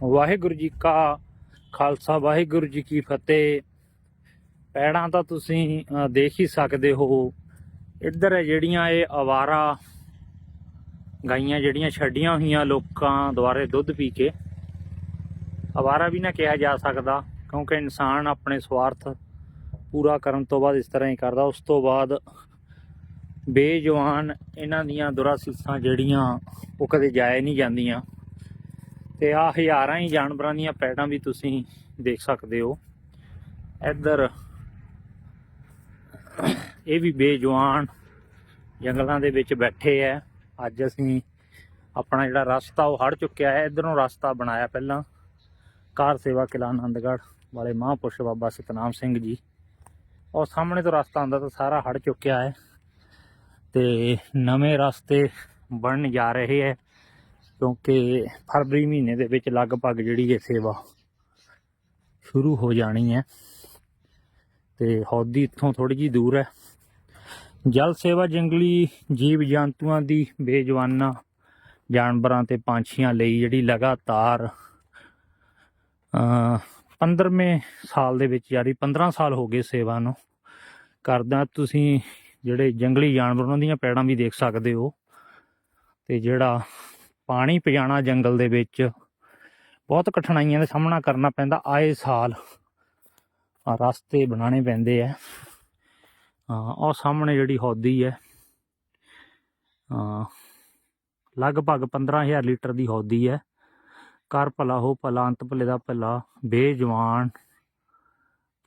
ਵਾਹਿਗੁਰੂ ਜੀ ਕਾ ਖਾਲਸਾ, ਵਾਹਿਗੁਰੂ ਜੀ ਕੀ ਫਤਿਹ। ਪੈੜਾਂ ਤਾਂ ਤੁਸੀਂ ਦੇਖ ਹੀ ਸਕਦੇ ਹੋ। ਇੱਧਰ ਹੈ ਜਿਹੜੀਆਂ ਇਹ ਆਵਾਰਾ ਗਾਈਆਂ ਜਿਹੜੀਆਂ ਛੱਡੀਆਂ ਹੋਈਆਂ ਲੋਕਾਂ ਦੁਆਰੇ ਦੁੱਧ ਪੀ ਕੇ। ਆਵਾਰਾ ਵੀ ਨਾ ਕਿਹਾ ਜਾ ਸਕਦਾ, ਕਿਉਂਕਿ ਇਨਸਾਨ ਆਪਣੇ ਸਵਾਰਥ ਪੂਰਾ ਕਰਨ ਤੋਂ ਬਾਅਦ ਇਸ ਤਰ੍ਹਾਂ ਹੀ ਕਰਦਾ। ਉਸ ਤੋਂ ਬਾਅਦ ਬੇਜਵਾਨ ਇਹਨਾਂ ਦੀਆਂ ਦੁਰਾਸੀਸਾਂ ਜਿਹੜੀਆਂ ਉਹ ਕਦੇ ਜਾਏ ਨਹੀਂ ਜਾਂਦੀਆਂ। ਤੇ ਆ ਹਜ਼ਾਰਾਂ ਹੀ ਜਾਨਵਰਾਂ ਦੀਆਂ ਪੈੜਾਂ ਵੀ ਤੁਸੀਂ ਦੇਖ ਸਕਦੇ ਹੋ। ਇੱਧਰ ਇਹ ਵੀ ਬੇਜਵਾਨ ਜੰਗਲਾਂ ਦੇ ਵਿੱਚ ਬੈਠੇ ਐ। ਅੱਜ ਅਸੀਂ ਆਪਣਾ ਜਿਹੜਾ ਰਸਤਾ ਉਹ ਹੜ ਚੁੱਕਿਆ ਹੈ। ਇਧਰੋਂ ਰਸਤਾ ਬਣਾਇਆ ਪਹਿਲਾਂ। ਕਾਰ ਸੇਵਾ ਕਿਲਾ ਆਨੰਦਗੜ੍ਹ ਵਾਲੇ ਮਹਾਂਪੁਰਸ਼ ਬਾਬਾ ਸਤਨਾਮ ਸਿੰਘ ਜੀ। ਔਰ ਸਾਹਮਣੇ ਤੋਂ ਰਸਤਾ ਆਉਂਦਾ ਤਾਂ ਸਾਰਾ ਹੜ ਚੁੱਕਿਆ ਹੈ। ਤੇ ਨਵੇਂ ਰਸਤੇ ਬਣਨ ਜਾ ਰਹੇ ਹੈ ਕਿਉਂਕਿ ਫਰਵਰੀ ਮਹੀਨੇ ਦੇ ਵਿੱਚ ਲਗਭਗ ਜਿਹੜੀ ਇਹ ਸੇਵਾ ਸ਼ੁਰੂ ਹੋ ਜਾਣੀ ਹੈ। ਤੇ ਹੌਦੀ ਇੱਥੋਂ ਥੋੜੀ ਜੀ ਦੂਰ ਹੈ। ਜਲ ਸੇਵਾ ਜੰਗਲੀ ਜੀਵ ਜੰਤੂਆਂ ਦੀ ਬੇਜਵਾਨਾ, ਜਾਨਵਰਾਂ ਤੇ ਪੰਛੀਆਂ ਲਈ ਜਿਹੜੀ ਲਗਾਤਾਰ ਅ 15ਵੇਂ ਸਾਲ ਦੇ ਵਿੱਚ ਯਾਰੀ 15 ਸਾਲ ਹੋ ਗਏ ਸੇਵਾ ਨੂੰ ਕਰਦਾ ਤੁਸੀਂ ਜਿਹੜੇ ਜੰਗਲੀ ਜਾਨਵਰ, ਉਹਨਾਂ ਦੀਆਂ ਪੈੜਾਂ ਵੀ ਦੇਖ ਸਕਦੇ ਹੋ। ਤੇ ਜਿਹੜਾ ਪਾਣੀ ਪਜਾਣਾ ਜੰਗਲ ਦੇ ਵਿੱਚ। ਬਹੁਤ ਕਠਿਨਾਈਆਂ ਦਾ ਸਾਹਮਣਾ ਕਰਨਾ ਪੈਂਦਾ ਆਏ ਸਾਲ। ਰਸਤੇ ਬਣਾਉਣੇ ਪੈਂਦੇ ਆ। ਹਾਂ ਉਹ ਸਾਹਮਣੇ ਜਿਹੜੀ ਹੌਦੀ ਹੈ, ਹਾਂ, ਲਗਭਗ 15000 ਲੀਟਰ ਦੀ ਹੌਦੀ ਹੈ। ਕਰ ਭਲਾ ਹੋ ਭਲਾ, ਅੰਤ ਭਲੇ ਦਾ ਭਲਾ, ਬੇਜਵਾਨ,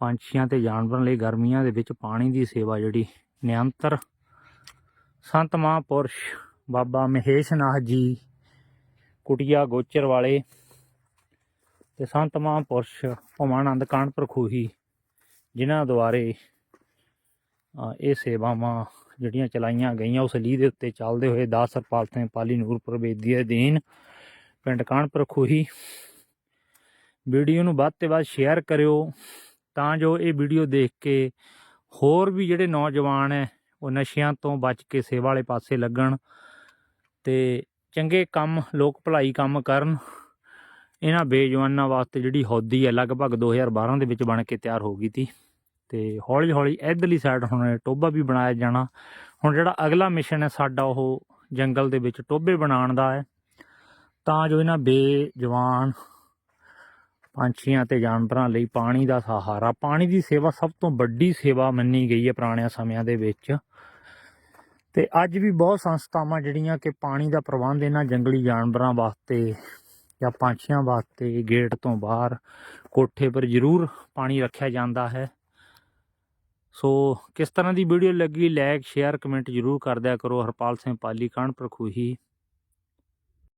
ਪੰਛੀਆਂ ਤੇ ਜਾਨਵਰਾਂ ਲਈ ਗਰਮੀਆਂ ਦੇ ਵਿੱਚ ਪਾਣੀ ਦੀ ਸੇਵਾ ਜਿਹੜੀ ਨਿਯੰਤਰ। ਸੰਤ ਮਹਾਂਪੁਰਸ਼ ਬਾਬਾ ਮਹੇਸ਼ ਨਾਥ ਜੀ ਕੁਟਿਆ ਗੋਚਰ ਵਾਲੇ ਤੇ ਸੰਤ ਮਹਾਂਪੁਰਸ਼ ਭਵਾਨੰਦ ਕਾਨਪੁਰ ਖੂਹੀ ਜਿਨ੍ਹਾਂ ਦੁਆਰੇ ਇਹ ਸੇਵਾਵਾਂ ਜਿਹੜੀਆਂ ਚਲਾਈਆਂ ਗਈਆਂ, ਉਸ ਲੀਹ ਦੇ ਉੱਤੇ ਚੱਲਦੇ ਹੋਏ ਦਾਸ ਸਰਪਾਲ ਸਿੰਘ ਪਾਲੀ ਨੂਰਪੁਰ ਬੇਦੀ ਦੇ ਅਧੀਨ ਪਿੰਡ ਕਾਨਪੁਰ ਖੂਹੀ ਵੀਡੀਓ ਨੂੰ ਵੱਧ ਤੇ ਵੱਧ ਸ਼ੇਅਰ ਕਰਿਓ, ਤਾਂ ਜੋ ਇਹ ਵੀਡੀਓ ਦੇਖ ਕੇ ਹੋਰ ਵੀ ਜਿਹੜੇ ਨੌਜਵਾਨ ਹੈ, ਉਹ ਨਸ਼ਿਆਂ ਤੋਂ ਬਚ ਕੇ ਸੇਵਾ ਵਾਲੇ ਪਾਸੇ ਲੱਗਣ ਤੇ ਚੰਗੇ ਕੰਮ, ਲੋਕ ਭਲਾਈ ਕੰਮ ਕਰਨ, ਇਹਨਾਂ ਬੇਜਵਾਨਾਂ ਵਾਸਤੇ ਜਿਹੜੀ ਹੌਦੀ ਹੈ, ਲਗਭਗ 2012 ਦੇ ਵਿੱਚ ਬਣ ਕੇ ਤਿਆਰ ਹੋ ਗਈ ਤੀ ਤੇ ਹੌਲੀ ਹੌਲੀ ਇਧਰਲੀ ਸਾਈਡ ਹੁਣ ਟੋਬਾ ਵੀ ਬਣਾਇਆ ਜਾਣਾ। ਹੁਣ ਜਿਹੜਾ ਅਗਲਾ ਮਿਸ਼ਨ ਹੈ, ਸਾਡਾ ਉਹ ਜੰਗਲ ਦੇ ਵਿੱਚ ਟੋਬੇ ਬਣਾਉਣ ਦਾ ਹੈ। ਤਾਂ ਜੋ ਇਹਨਾਂ ਬੇਜਵਾਨ ਪੰਛੀਆਂ ਤੇ ਜਾਨਵਰਾਂ ਲਈ ਪਾਣੀ ਦਾ ਸਹਾਰਾ, ਪਾਣੀ ਦੀ ਸੇਵਾ ਸਭ ਤੋਂ ਵੱਡੀ ਸੇਵਾ ਮੰਨੀ ਗਈ ਹੈ ਪੁਰਾਣਿਆਂ ਸਮਿਆਂ ਦੇ ਵਿੱਚ। ਤੇ ਅੱਜ ਵੀ ਬਹੁਤ ਸੰਸਥਾਵਾਂ ਜਿਹੜੀਆਂ ਕਿ ਪਾਣੀ ਦਾ ਪ੍ਰਬੰਧ ਇਹਨਾਂ ਜੰਗਲੀ ਜਾਨਵਰਾਂ ਵਾਸਤੇ ਜਾਂ ਪੰਛੀਆਂ ਵਾਸਤੇ ਗੇਟ ਤੋਂ ਬਾਹਰ ਕੋਠੇ ਪਰ ਜ਼ਰੂਰ ਪਾਣੀ ਰੱਖਿਆ ਜਾਂਦਾ ਹੈ। ਸੋ ਕਿਸ ਤਰ੍ਹਾਂ ਦੀ ਵੀਡੀਓ ਲੱਗੀ ਲਾਈਕ ਸ਼ੇਅਰ ਕਮੈਂਟ ਜ਼ਰੂਰ ਕਰ ਦਿਆ ਕਰੋ। ਹਰਪਾਲ ਸਿੰਘ ਪਾਲੀ ਕਾਨਪੁਰ ਖੂਹੀ